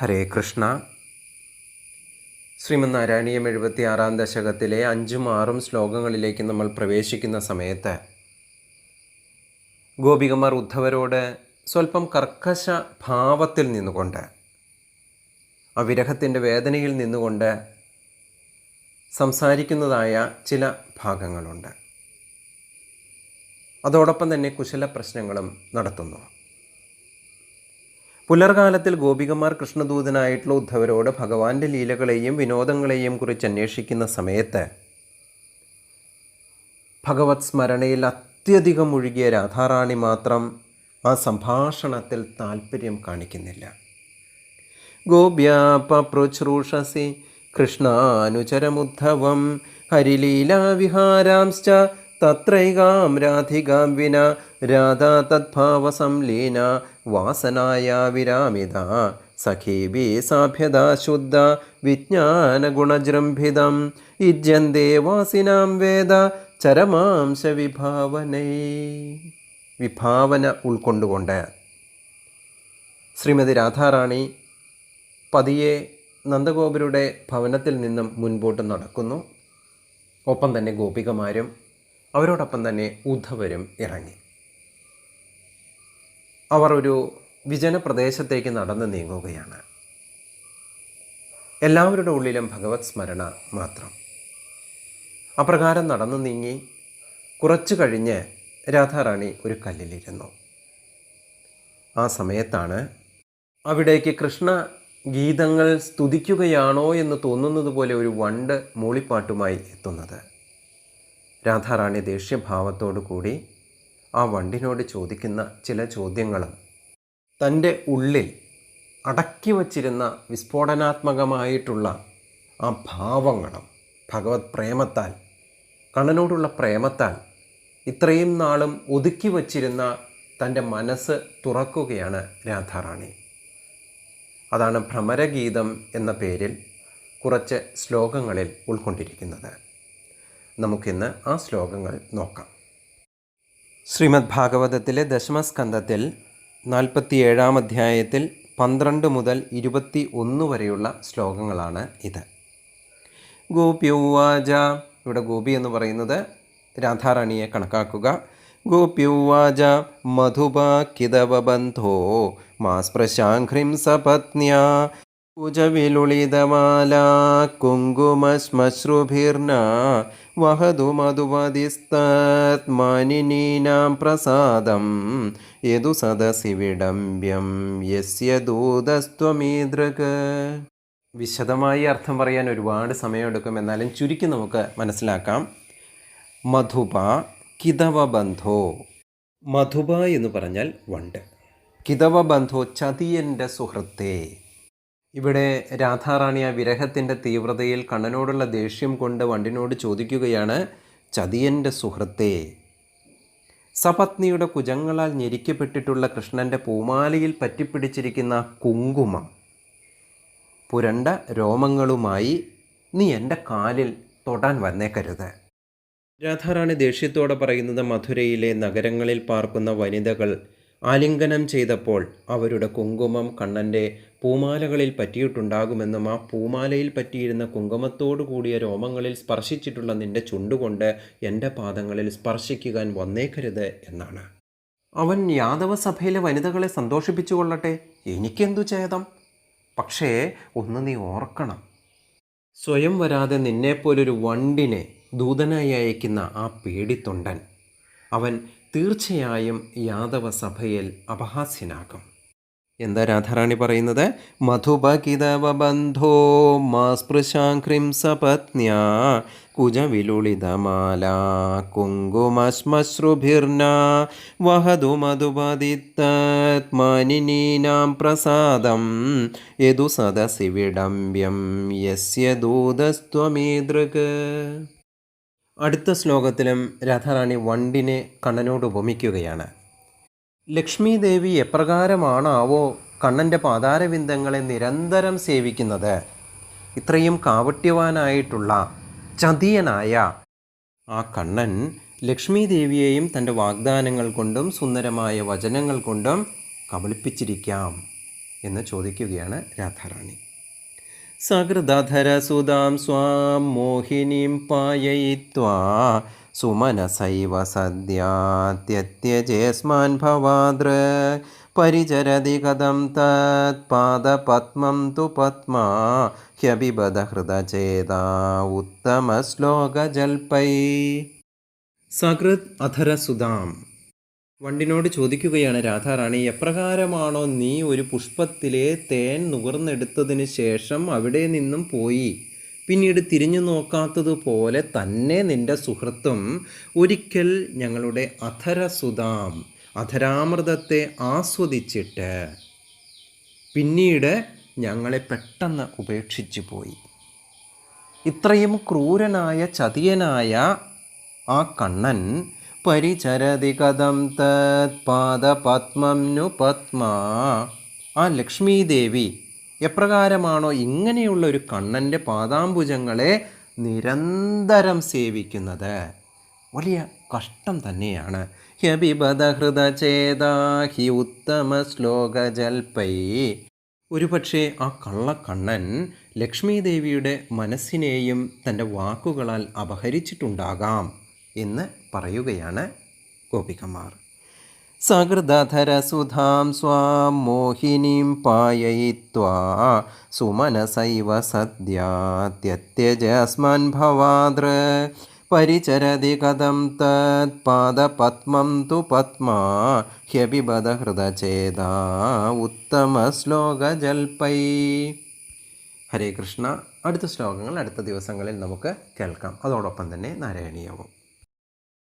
ഹരേ കൃഷ്ണ. ശ്രീമന് നാരായണീയം എഴുപത്തി ആറാം ദശകത്തിലെ അഞ്ചും ആറും ശ്ലോകങ്ങളിലേക്ക് നമ്മൾ പ്രവേശിക്കുന്ന സമയത്ത് ഗോപികമാർ ഉദ്ധവരോട് സ്വല്പം കർക്കശ ഭാവത്തിൽ നിന്നുകൊണ്ട് ആ വിരഹത്തിന്റെ വേദനയിൽ നിന്നുകൊണ്ട് സംസാരിക്കുന്നതായ ചില ഭാഗങ്ങളുണ്ട്. അതോടൊപ്പം തന്നെ കുശല പ്രശ്നങ്ങളും നടത്തുന്നു. പുലർകാലത്തിൽ ഗോപികമാർ കൃഷ്ണദൂതനായിട്ടുള്ള ഉദ്ധവരോട് ഭഗവാന്റെ ലീലകളെയും വിനോദങ്ങളെയും കുറിച്ച് അന്വേഷിക്കുന്ന സമയത്ത് ഭഗവത് സ്മരണയിൽ അത്യധികം ഒഴുകിയ രാധാറാണി മാത്രം ആ സംഭാഷണത്തിൽ താല്പര്യം കാണിക്കുന്നില്ല. ഗോപ്യാപൃശ്രൂഷസി കൃഷ്ണാനുചരമുദ്ധവം ഹരിലീലാവിഹാരാംശ്ച തത്രൈകാം രാധികാം വിന രാധാ തദ്ഭാവസംലീന വാസനായ വിരാമിത സഖീബി സാഭ്യതാശുദ്ധ വിജ്ഞാനഗുണജൃംഭിതം യുജ്യന്തേ വാസിനാം വേദ ചരമാംശ വിഭാവനൈ. വിഭാവന ഉൾക്കൊണ്ടുകൊണ്ട് ശ്രീമതി രാധാറാണി പതിയെ നന്ദഗോപരുടെ ഭവനത്തിൽ നിന്നും മുൻപോട്ട് നടക്കുന്നു. ഒപ്പം തന്നെ ഗോപികമാരും അവരോടൊപ്പം തന്നെ ഉദ്ധവരും ഇറങ്ങി. അവർ ഒരു വിജനപ്രദേശത്തേക്ക് നടന്നു നീങ്ങുകയാണ്. എല്ലാവരുടെ ഉള്ളിലും ഭഗവത് സ്മരണ മാത്രം. അപ്രകാരം നടന്നു നീങ്ങി കുറച്ചു കഴിഞ്ഞ് രാധാറാണി ഒരു കല്ലിലിരുന്നു. ആ സമയത്താണ് അവിടേക്ക് കൃഷ്ണ ഗീതങ്ങൾ സ്തുതിക്കുകയാണോ എന്ന് തോന്നുന്നത് പോലെ ഒരു വണ്ട് മൂളിപ്പാട്ടുമായി എത്തുന്നത്. രാധാറാണി ദേഷ്യഭാവത്തോടു കൂടി ആ വണ്ടിനോട് ചോദിക്കുന്ന ചില ചോദ്യങ്ങളും തന്റെ ഉള്ളിൽ അടക്കി വച്ചിരുന്ന വിസ്ഫോടനാത്മകമായിട്ടുള്ള ആ ഭാവങ്ങളും ഭഗവത് പ്രേമത്താൽ കണ്ണനോടുള്ള പ്രേമത്താൽ ഇത്രയും നാളും ഒതുക്കി വച്ചിരുന്ന തന്റെ മനസ്സ് തുറക്കുകയാണ് രാധാറാണി. അതാണ് ഭ്രമരഗീതം എന്ന പേരിൽ കുറച്ച് ശ്ലോകങ്ങളിൽ ഉൾക്കൊണ്ടിരിക്കുന്നത്. നമുക്കിന്ന് ആ ശ്ലോകങ്ങൾ നോക്കാം. ശ്രീമദ് ഭാഗവതത്തിലെ ദശമസ്കന്ധത്തിൽ നാൽപ്പത്തിയേഴാം അധ്യായത്തിൽ പന്ത്രണ്ട് മുതൽ ഇരുപത്തി ഒന്ന് വരെയുള്ള ശ്ലോകങ്ങളാണ് ഇത്. ഗോപ്യൗവാച ഇവിടെ ഗോപി എന്ന് പറയുന്നത് രാധാറാണിയെ കണക്കാക്കുക. ഗോപ്യൗവാച മധുപാക്കിതവബന്ധോ മാസ്പ്രശാഘ്രിം സപത്ന്യ കുജവിലുളിതമാല കുങ്കുമശ്മശ്രുഭിർന വഹതു മധുവതിസ്തത്മാനിനീനാം പ്രസാദം യതു സദസി വിടംബ്യം യസ്യ ദൂതസ്ത്വമീദൃക് വിശദമായി അർത്ഥം പറയാൻ ഒരുപാട് സമയമെടുക്കും. എന്നാലും ചുരുക്കി നമുക്ക് മനസ്സിലാക്കാം. മധുപ കിതവബന്ധോ. മധുപ എന്ന് പറഞ്ഞാൽ വണ്ട്. കിതവബന്ധോ ചതിയന്റെ സുഹൃത്തേ. ഇവിടെ രാധാറാണി ആ വിരഹത്തിന്റെ തീവ്രതയിൽ കണ്ണനോടുള്ള ദേഷ്യം കൊണ്ട് വണ്ടിനോട് ചോദിക്കുകയാണ് ചതിയന്റെ സുഹൃത്തേ സപത്നിയുടെ കുജങ്ങളാൽ ഞെരിക്കപ്പെട്ടിട്ടുള്ള കൃഷ്ണന്റെ പൂമാലയിൽ പറ്റിപ്പിടിച്ചിരിക്കുന്ന കുങ്കുമം പുരണ്ട രോമങ്ങളുമായി നീ എന്റെ കാലിൽ തൊടാൻ വന്നേക്കരുത്. രാധാറാണി ദേഷ്യത്തോടെ പറയുന്നത് മധുരയിലെ നഗരങ്ങളിൽ പാർക്കുന്ന വനിതകൾ ആലിംഗനം ചെയ്തപ്പോൾ അവരുടെ കുങ്കുമം കണ്ണന്റെ പൂമാലകളിൽ പറ്റിയിട്ടുണ്ടാകുമെന്നും ആ പൂമാലയിൽ പറ്റിയിരുന്ന കുങ്കുമത്തോടു കൂടിയ രോമങ്ങളിൽ സ്പർശിച്ചിട്ടുള്ള നിന്റെ ചുണ്ടുകൊണ്ട് എന്റെ പാദങ്ങളിൽ സ്പർശിക്കുവാൻ വന്നേക്കരുത് എന്നാണ്. അവൻ യാദവ സഭയിലെ വനിതകളെ സന്തോഷിപ്പിച്ചു കൊള്ളട്ടെ? എനിക്കെന്തു ചേതം പക്ഷേ ഒന്ന് നീ ഓർക്കണം. സ്വയം വരാതെ നിന്നെപ്പോലൊരു വണ്ടിനെ ദൂതനായി അയക്കുന്ന ആ പേടിത്തൊണ്ടൻ. അവൻ തീർച്ചയായും യാദവ സഭയിൽ അപഹാസ്യനാകും. എന്താ രാധാറാണി പറയുന്നത്? മധുപകിതവബന്ധോ മാ സ്പൃശാഘ്രിം സപത്ന്യ കുജവിലുളിതമാല കുങ്കുമശ്മശ്രുഭിർന വഹതു മധുപതിത്തത്മാനിനീനാം പ്രസാദം യതു സദസി വിടംബ്യം യസ്യ ദൂതസ്ത്വമീദൃക് അടുത്ത ശ്ലോകത്തിലും രാധാറാണി വണ്ടിനെ കണ്ണനോട് ഉപമിക്കുകയാണ്. ലക്ഷ്മി ദേവി എപ്രകാരമാണാവോ കണ്ണന്റെ പാതാരവിന്ദങ്ങളെ നിരന്തരം സേവിക്കുന്നത്? ഇത്രയും കാവട്യവാനായിട്ടുള്ള ചതിയനായ ആ കണ്ണൻ ലക്ഷ്മി ദേവിയെയും തന്റെ വാഗ്ദാനങ്ങൾ കൊണ്ടും സുന്ദരമായ വചനങ്ങൾ കൊണ്ടും കബളിപ്പിച്ചിരിക്കാം എന്ന് ചോദിക്കുകയാണ് രാധാറാണി. സകൃദധരസുതാം സ്വാം മോഹിനീം പായയിത്വാ സുമനസൈവ സദ്യാത്യത്യജേസ്മാൻ ഭവാദ്ര. പരിചരതി കഥം തത് പാദപത്മം തു പത്മാ ഹ്യപിബദ ഹൃദചേതാ ഉത്തമശ്ലോകജൽപൈ സകൃത് അധരസുതാം വണ്ടിനോട് ചോദിക്കുകയാണ് രാധാറാണി എപ്രകാരമാണോ നീ ഒരു പുഷ്പത്തിലെ തേൻ നുകർന്നെടുത്തതിന് ശേഷം അവിടെ നിന്നും പോയി? പിന്നീട് തിരിഞ്ഞു നോക്കാത്തതുപോലെ തന്നെ നിന്റെ സുഹൃത്തും ഒരിക്കൽ ഞങ്ങളുടെ അധരസുതാം അധരാമൃതത്തെ ആസ്വദിച്ചിട്ട് പിന്നീട് ഞങ്ങളെ പെട്ടെന്ന് ഉപേക്ഷിച്ചു പോയി. ഇത്രയും ക്രൂരനായ ചതിയനായ ആ കണ്ണൻ പരിചരതി കഥം തത് പാദപത്മം നു പത്മ ആ ലക്ഷ്മീദേവി എപ്രകാരമാണോ ഇങ്ങനെയുള്ള ഒരു കണ്ണന്റെ പാദാംബുജങ്ങളെ നിരന്തരം സേവിക്കുന്നത്? വലിയ കഷ്ടം തന്നെയാണ്. ഹ്യബിബദ ഉത്തമ ശ്ലോക ശ്ലോകജൽപൈ. ഒരുപക്ഷെ ആ കള്ളക്കണ്ണൻ ലക്ഷ്മീദേവിയുടെ മനസ്സിനെയും തന്റെ വാക്കുകളാൽ അപഹരിച്ചിട്ടുണ്ടാകാം എന്ന് പറയുകയാണ് ഗോപികമാർ. സകൃതധരസുധാം സ്വാം മോഹിനീം പായയിത്വാ സുമനസൈവ സദ്യാത്യത്യജസ്മാൻ ഭവാദ്ര പരിചരതി കഥം തത് പാദപത്മം തു പത്മാ ഹ്യബിബദ ഹൃദചേതാ ഉത്തമ ശ്ലോകജൽപൈ ഹരേ കൃഷ്ണ. അടുത്ത ശ്ലോകങ്ങൾ അടുത്ത ദിവസങ്ങളിൽ നമുക്ക് കേൾക്കാം. അതോടൊപ്പം തന്നെ നാരായണീയവും.